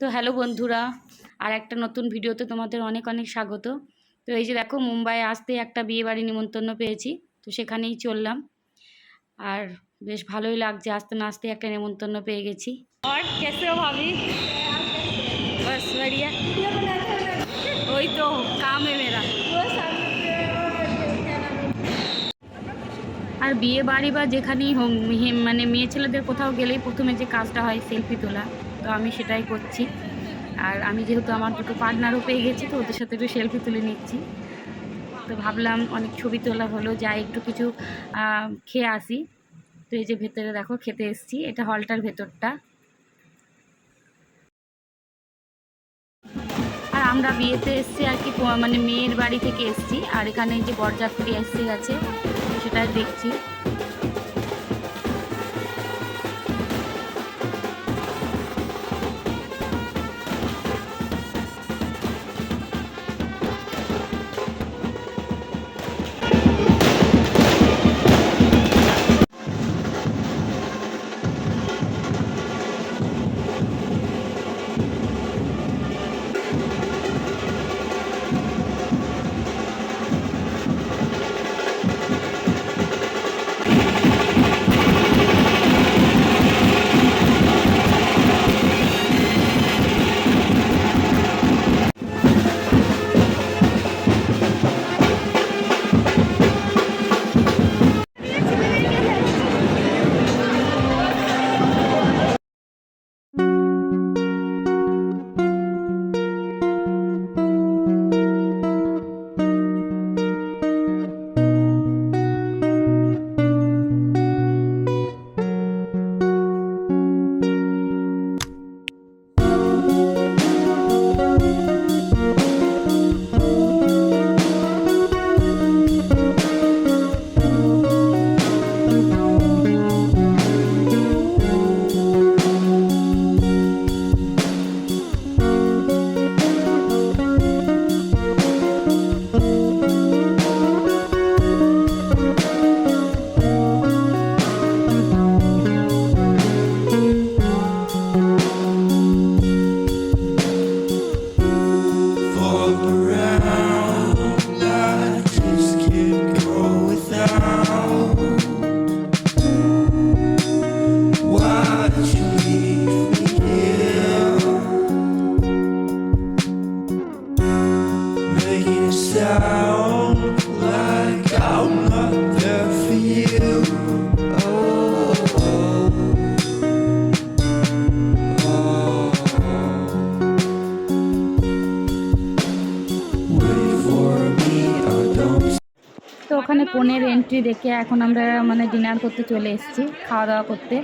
তো হ্যালো বন্ধুরা আর একটা নতুন ভিডিওতে তোমাদের অনেক অনেক স্বাগত। তো এই যে দেখো মুম্বাই আসতে একটা বিয়েবাড়ি নিমন্ত্রণ পেয়েছি তো সেখানেই চললাম। আর বেশ ভালোই লাগছে আসতে না আসতে একটা নিমন্ত্রণ পেয়ে গেছি। ওই তো কামে মেরা আর বিয়ে বাড়ি বা যেখানেই হোক মানে মেয়ে ছেলেদের কোথাও গেলেই প্রথমে যে কাজটা হয় সেলফি তোলা। তো আমি সেটাই করছি। আর আমি যেহেতু আমার দুটো পার্টনারও পেয়ে গেছি, তো ওদের সাথে একটু সেলফি তুলে নিচ্ছি। তো ভাবলাম অনেক ছবি তোলা হলো যাই একটু কিছু খেয়ে আসি। তো এই যে ভেতরে দেখো, খেতে এসছি। এটা হলটার ভেতরটা। আর আমরা বিয়েতে এসছি আর কি মানে মেয়ের বাড়ি থেকে এসছি। আর এখানে যে বরযাত্রী এসে গেছে, সেটাই দেখছি। ওখানে ফোনের এন্ট্রি দেখে এখন আমরা মানে ডিনার করতে চলে এসেছি খাওয়া দাওয়া করতে।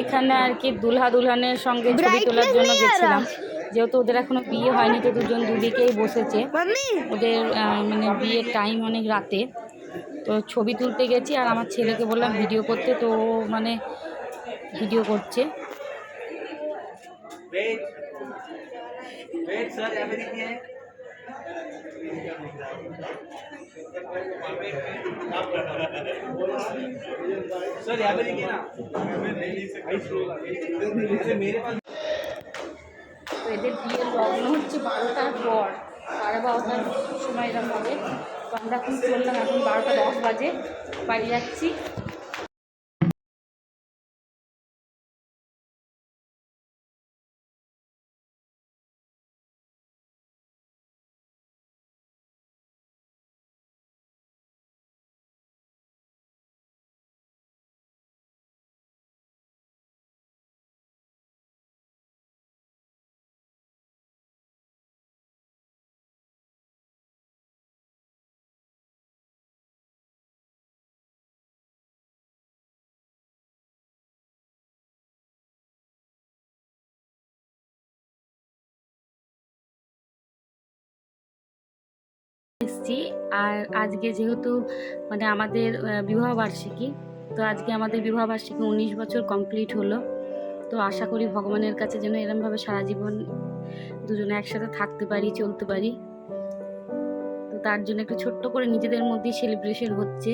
এখানে আর কি দুলহা দুলহানের সঙ্গে ছবি তোলার জন্য গেছিলাম যেহেতু ওদের এখনও বিয়ে হয়নি তো দুজন দুদিকেই বসেছে ওদের মানে বিয়ের টাইম অনেক রাতে তো ছবি তুলতে গেছি আর আমার ছেলেকে বললাম ভিডিও করতে তো ও মানে ভিডিও করছে. Wait, sir. Everything here. Sir यहाँ पे देखिए ना अरे मेरे पास তো এদের বিয়ের লগ্ন হচ্ছে বারোটার পর সাড়ে বারোটার সময় এরকম হবে তো আমরা এখন চললাম এখন বারোটা দশ বাজে বাড়ি যাচ্ছি এসেছি। আর আজকে যেহেতু মানে আমাদের বিবাহবার্ষিকী বিবাহ বার্ষিকী তো আজকে আমাদের বিবাহবার্ষিকী উনিশ বছর কমপ্লিট হলো। তো আশা করি ভগবানের কাছে যেন এরমভাবে সারা জীবন দুজনে একসাথে থাকতে পারি, চলতে পারি। তো তার জন্য একটু ছোট্ট করে নিজেদের মধ্যেই সেলিব্রেশন হচ্ছে।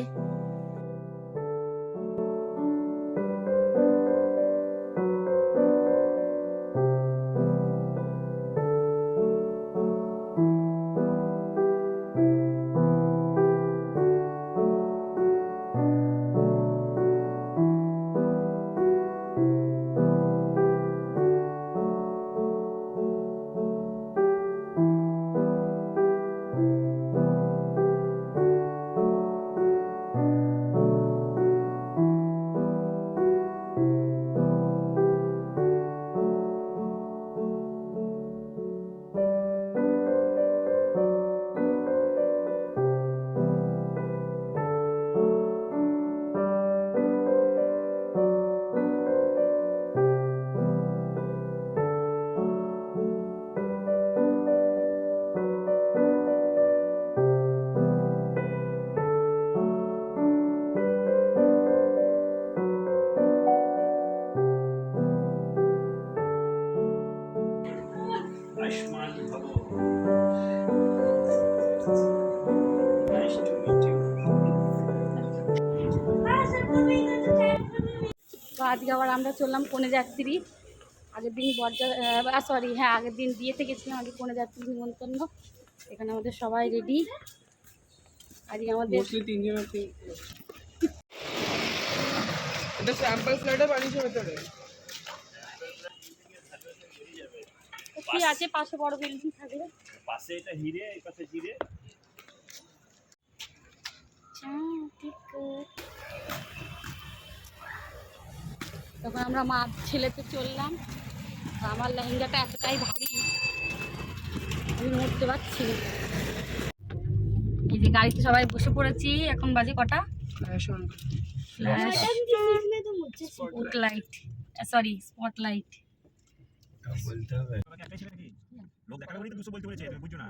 আজকে আবার আমরা চললাম কনে যাত্রী আগের দিন বরজা সরি হ্যাঁ আগের দিন বিয়েতে গেছিলাম আগে কনে যাত্রী নিমন্ত্রণ। এখানে আমাদের সবাই রেডি আজকে আমাদের কি। আছে? পাশে বড় বিল্ডিং থাকবে। পাশে এটা হিরে এই পাশে জিরে। তখন আমরা মা ছেলেতে চললাম। আমার লেহেঙ্গাটা এতটাই ভারী আমি নড়তে পারছি। এই যে গাড়িতে সবাই বসে পড়েছি এখন বাজে কটা? সরি স্পট লাইট বলতে হবে একটাই ছিল নাকি লোক দেখাবে বলেই দুশো বলতে বলেছে বুঝছ না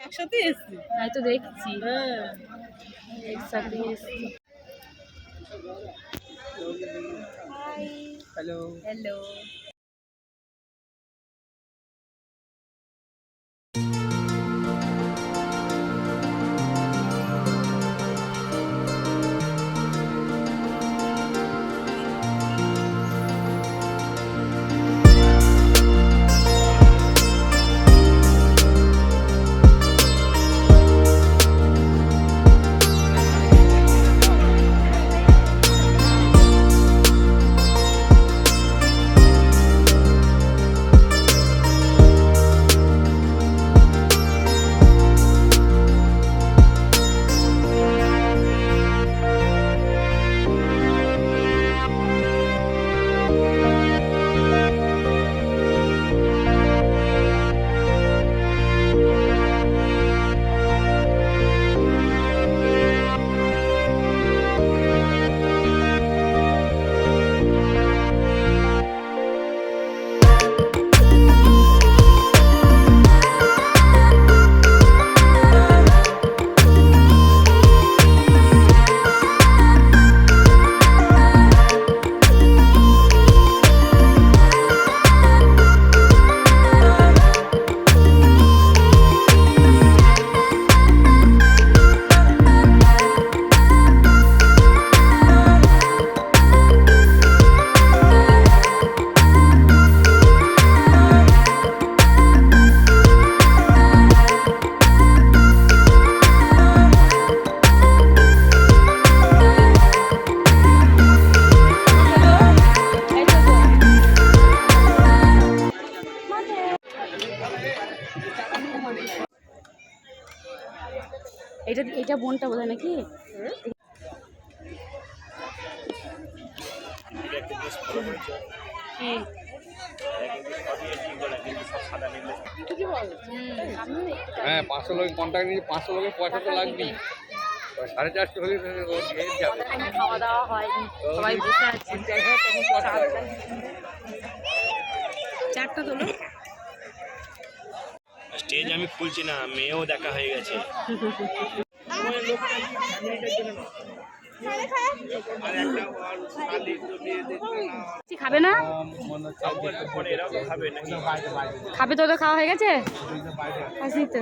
একসাথে এসছি তাই তো দেখছি একসাথে এসছি হ্যালো হ্যালো নাকি? হ্যাঁ পাঁচশো লোক কন্ট্যাক্ট নিয়ে পাঁচশো লোকের পয়সা তো লাগবেই। সাড়ে চারশো হলে যাবে। খাওয়া দাওয়া হয়নি সবাই বসে আছে। চারটা তোলো। স্টেজ আমি খুলছি না মেয়েও দেখা হয়ে গেছে। খাবে না খাবে তো খাওয়া হয়ে গেছে আসি তো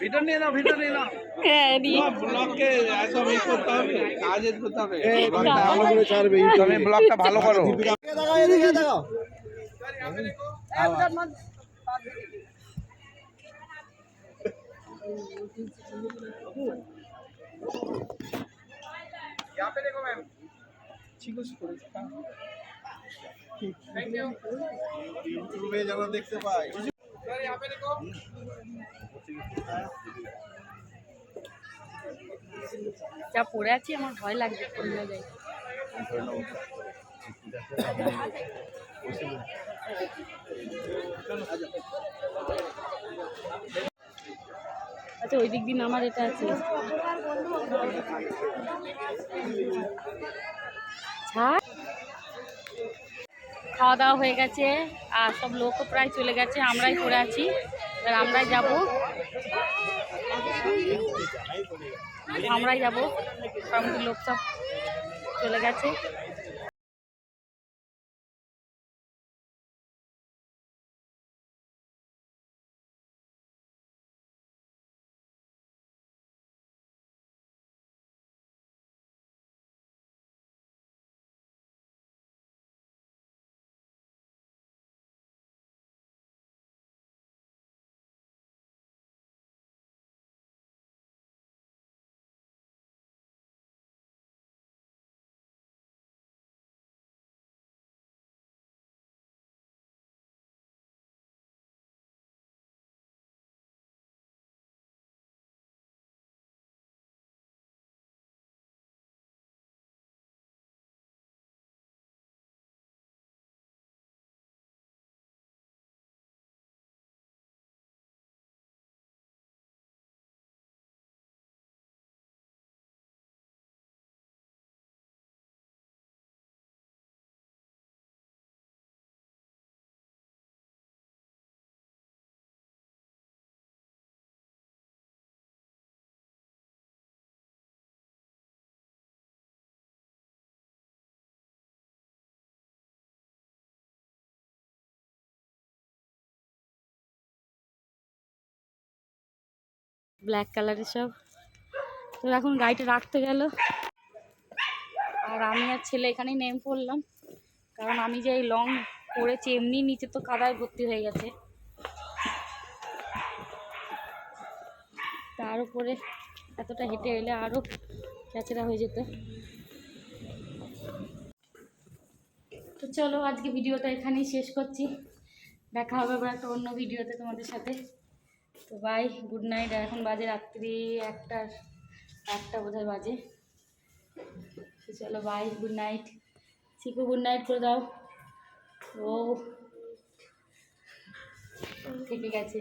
ভিতর নিয়ে নাও ভিতর নিয়ে নাও হ্যাঁ একদম ই করতে হবে কাজ করতে হবে দাও। তুমি ব্লগটা ভালো করো যা পড়ে আছি আমার ভয় যায় আচ্ছা ওই দিক দিন আমার এটা আছে। খাওয়া দাওয়া হয়ে গেছে, আর সব লোকও প্রায় চলে গেছে, আমরাই পড়ে আছি। এবার আমরাই যাব। আমরাই যাব। লোক সব চলে গেছে। ব্ল্যাক কালারের সব। তো এখন গাড়িটা রাখতে গেল। আর আমি আর ছেলে এখানেই নেম পড়লাম কারণ আমি যে এই লং পড়েছি, এমনি নিচে তো কাদায় ভর্তি হয়ে গেছে। তার উপরে এতটা হেঁটে এলে আরও ক্যাচেরা হয়ে যেত। তো চলো, আজকে ভিডিওটা এখানেই শেষ করছি। দেখা হবে আবার একটা অন্য ভিডিওতে তোমাদের সাথে। তো বাই গুড নাইট এখন বাজে রাত্রি একটার একটা বোধহয় বাজে। চলো bye good night Shikhu good night করে দাও। ও থেকে গেছে।